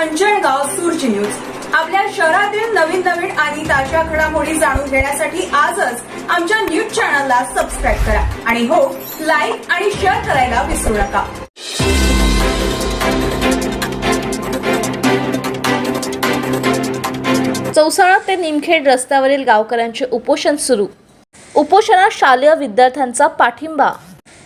अंजणगाव सूर्य न्यूज. आपल्या शहरातील नवीन नवीन आणि ताज्या घडामोडी जाणून घेण्यासाठी आजच आमच्या न्यूज चॅनलला सबस्क्राईब करा. आणि हो लाईक आणि शेअर करायला विसरू नका. चौसाळा ते निमखेड रस्त्यावरील गावकऱ्यांचे उपोषण सुरू. उपोषणात शालेय विद्यार्थ्यांचा पाठिंबा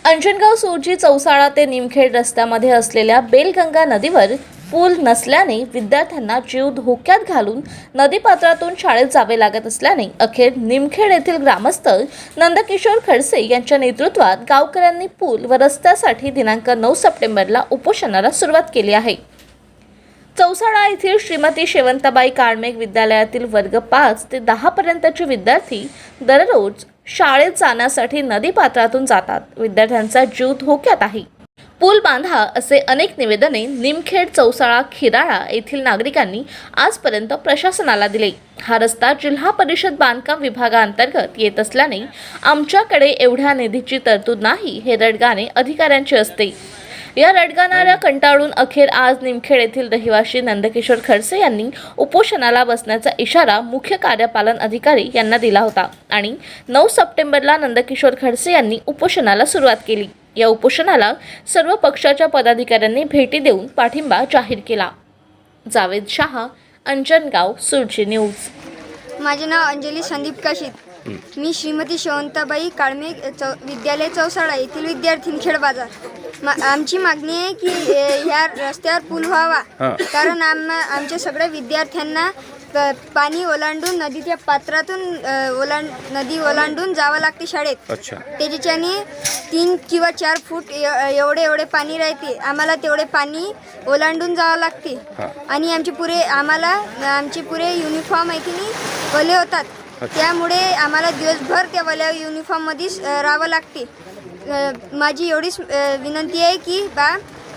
अंजनगाव सोजी चौसाळा ते निमखेड रस्त्यामध्ये असलेल्या बेलगंगा नदीवर पूल नसल्याने विद्यार्थ्यांना जीव धोक्यात घालून नदीपात्रातून शाळेत जावे लागत असल्याने अखेर निमखेड येथील ग्रामस्थ नंदकिशोर खडसे यांच्या नेतृत्वात गावकऱ्यांनी पूल व रस्त्यासाठी दिनांक नऊ सप्टेंबरला उपोषणाला सुरुवात केली आहे. चौसाळा येथील श्रीमती शेवंताबाई काळमेघ विद्यालयातील वर्ग पाच ते दहापर्यंतचे विद्यार्थी दररोज शाळेत जाण्यासाठी नदीपात्रातून जातात. विद्यार्थ्यांचा जीव धोक्यात आहे. पूल बांधा असे अनेक निवेदने निमखेड चौसाळा खिराळा येथील नागरिकांनी आजपर्यंत प्रशासनाला दिले. हा रस्ता जिल्हा परिषद बांधकाम विभागाअंतर्गत येत असल्याने आमच्याकडे एवढ्या निधीची तरतूद नाही हे रडगाणे अधिकाऱ्यांचे असते. या रडगाणाऱ्या कंटाळून अखेर आज निमखेड येथील रहिवाशी नंदकिशोर खडसे यांनी उपोषणाला बसण्याचा इशारा मुख्य कार्यपालन अधिकारी यांना दिला होता आणि नऊ सप्टेंबरला नंदकिशोर खडसे यांनी उपोषणाला सुरुवात केली. या उपोषणाला सर्व पक्षाच्या पदाधिकाऱ्यांनी भेटी देऊन पाठिंबा जाहीर केला. जावेद शहा अंजनगाव सुरजी न्यूज. माझे नाव अंजली संदीप काशीत. मी श्रीमती शेवंताबाई काळमे चौ विद्यालय चौसाळा येथील विद्यार्थी खेड बाजार. मा आमची मागणी आहे की ह्या रस्त्यावर पूल व्हावा. कारण आम आमच्या सगळ्या विद्यार्थ्यांना प- पाणी ओलांडून नदीच्या पात्रातून अ, ओलांड नदी ओलांडून जावं लागते शाळेत. अच्छा. त्याच्याने तीन किंवा चार फूट ए- एवढे एवढे पाणी राहते. आम्हाला तेवढे पाणी ओलांडून जावं लागते. आणि आमचे पुरे आम्हाला आमचे पुरे युनिफॉर्म आहे की नाही वले होतात. त्यामुळे आम्हाला दिवसभर त्या वल्या युनिफॉर्ममध्येच राहावं लागते. माझी एवढीच विनंती आहे की बा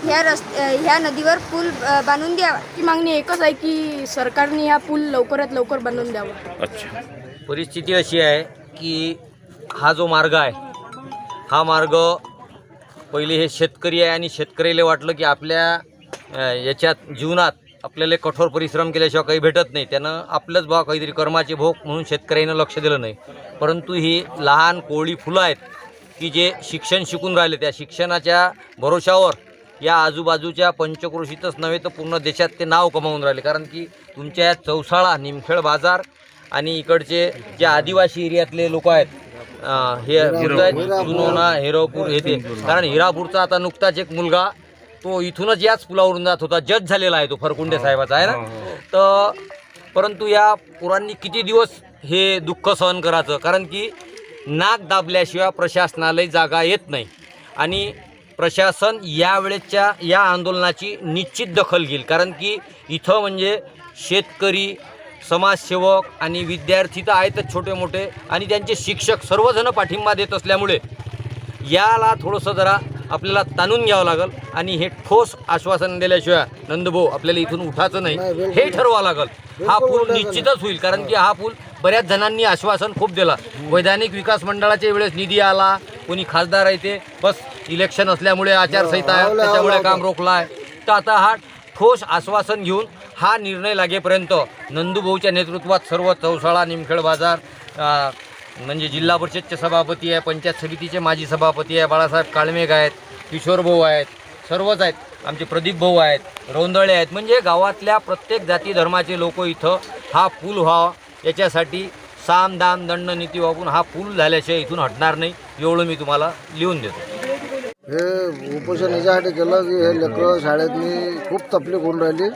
ह्या रस् ह्या नदीवर पूल बांधून द्यावा. की मागणी एकच आहे की सरकारने हा पूल लवकरात लवकर बनवून द्यावा. अच्छा. परिस्थिती अशी आहे की हा जो मार्ग आहे हा मार्ग पहिले हे शेतकरी आहे आणि शेतकऱ्याला वाटलं की आपल्या याच्यात जीवनात आपल्याला कठोर परिश्रम केल्याशिवाय काही भेटत नाही. त्यानं आपलंच बा काहीतरी कर्माचे भोग म्हणून शेतकऱ्यानं लक्ष दिलं नाही. परंतु ही लहान कोळी फुलं आहेत की जे शिक्षण शिकून राहिले त्या शिक्षणाच्या भरोशावर या आजूबाजूच्या पंचक्रोशीतच नव्हे तर पूर्ण देशात ते नाव कमावून राहिले. कारण की तुमच्या या चौसाळा निमखेड बाजार आणि इकडचे जे आदिवासी एरियातले लोक आहेत हे? जुनोना हिरापूर येथे कारण हिरापूरचा आता नुकताच एक मुलगा तो इथूनच याच पुलावरून जात होता. जज झालेला आहे तो फरकुंडे साहेबाचा आहे ना? तर परंतु या पुरांनी किती दिवस हे दुःख सहन करायचं? कारण की नाक दाबल्याशिवाय प्रशासनाला जागा येत नाही. आणि प्रशासन यावेळेच्या या आंदोलनाची निश्चित दखल घेईल. कारण की इथं म्हणजे शेतकरी समाजसेवक आणि विद्यार्थी तर आहेतच छोटे मोठे आणि त्यांचे शिक्षक सर्वजण पाठिंबा देत असल्यामुळे याला थोडंसं जरा आपल्याला ताणून घ्यावं लागल आणि हे ठोस आश्वासन दिल्याशिवाय नंदभाऊ आपल्याला इथून उठायचं नाही. हे ठरवावं लागल. हा पूल निश्चितच होईल कारण की हा पूल बऱ्याच जणांनी आश्वासन खूप दिलं. वैधानिक विकास मंडळाच्या वेळेस निधी आला कोणी खासदार आहे ते बस इलेक्शन असल्यामुळे आचारसंहिता आहे त्याच्यामुळे काम रोखलं आहे तर आता हा ठोस आश्वासन घेऊन हा निर्णय लागेपर्यंत नंदूभाऊच्या नेतृत्वात सर्व चौसाळा निमखेड बाजार म्हणजे जिल्हा परिषदचे सभापती आहे पंचायत समितीचे माजी सभापती आहे बाळासाहेब काळमेघ आहेत किशोर भाऊ आहेत सर्वच आहेत आमचे प्रदीप भाऊ आहेत रोंदळे आहेत. म्हणजे गावातल्या प्रत्येक जाती धर्माचे लोक इथं हा पूल व्हावा याच्यासाठी साम दाम दंड नीती वापरून हा पूल झाल्याशिवाय इथून हटणार नाही एवढं मी तुम्हाला लिहून देतो. हे उपोषण याच्यासाठी केलं की हे लेकरं शाळेतनी खूप तकलीफ होऊन राहिली.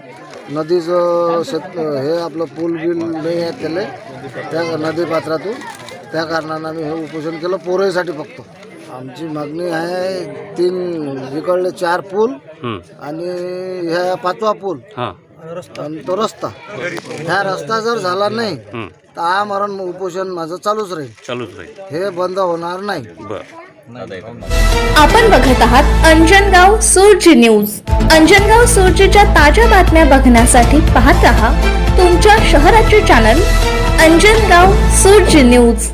नदीचं शेत हे आपलं पूल बिल नाही आहे त्याला. त्या नदी पात्रातून त्या कारणानं आम्ही हे उपोषण केलं. पोरईसाठी फक्त. आमची मागणी आहे तीन इकडले चार पूल आणि ह्या पाचवा पूल. आणि तो रस्ता. ह्या रस्ता जर झाला नाही तर आमरण उपोषण माझं चालूच राहील. चालूच राहील. हे बंद होणार नाही. आपण बघत आहात अंजनगाव सूर्जी न्यूज. अंजनगाव सूर्जीच्या ताज्या बातम्या बघण्यासाठी पाहत रहा तुमच्या शहराचे चॅनल अंजनगाव सूर्य न्यूज.